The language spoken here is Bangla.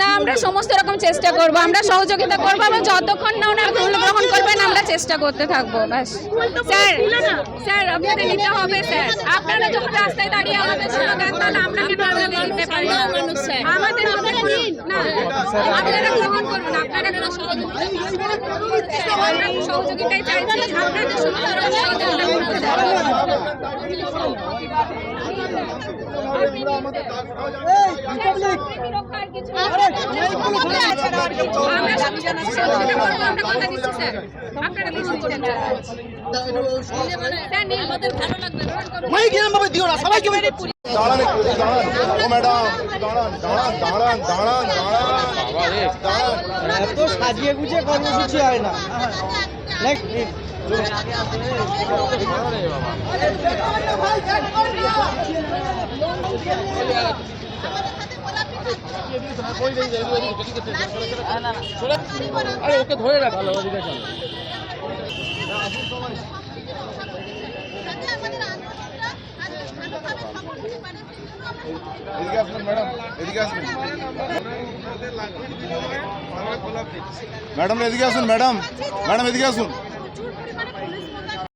না আমরা সমস্ত রকম চেষ্টা করব আমরা সহযোগিতা করব এবং যতক্ষণ না ওনার ভুল গ্রহণ করবেন আমরা চেষ্টা করতে থাকব ব্যাস। স্যার স্যার আপনাদের নিতে হবে স্যার। আপনারা যখন রাস্তায় দাঁড়িয়ে আমাদের স্লোগান তাহলে আমরা কেন আপনাদের নিতে পারি না। আমাদের না আপনারা গ্রহণ করুন আপনারা কেন সহযোগিতা সহযোগিতাই চাইছি আপনাদের সমস্ত রকম সহযোগিতা করুন আমরা সহযোগিতা করব আমরা কথা দিচ্ছি স্যার আপনারা লিখুন স্যার নিয়ে আমাদের ভালো দিও না সবাইকে দাঁড়ান একটু দাঁড়ান। ও ম্যাডাম দাঁড়ান দাঁড়ান দাঁড়ান। দাঁড়ান দাঁড়ান দাঁড়ান এত সাজিয়ে গুছিয়ে কর্মসূচি হয় না please. আরে, ওকে ধরে রাখ, ভালো ওদিকে চলো। এদিকে আসবেন, ম্যাডাম। এদিকে আসবেন। ম্যাডাম, এদিকে আসুন, ম্যাডাম। ম্যাডাম, এদিকে আসুন।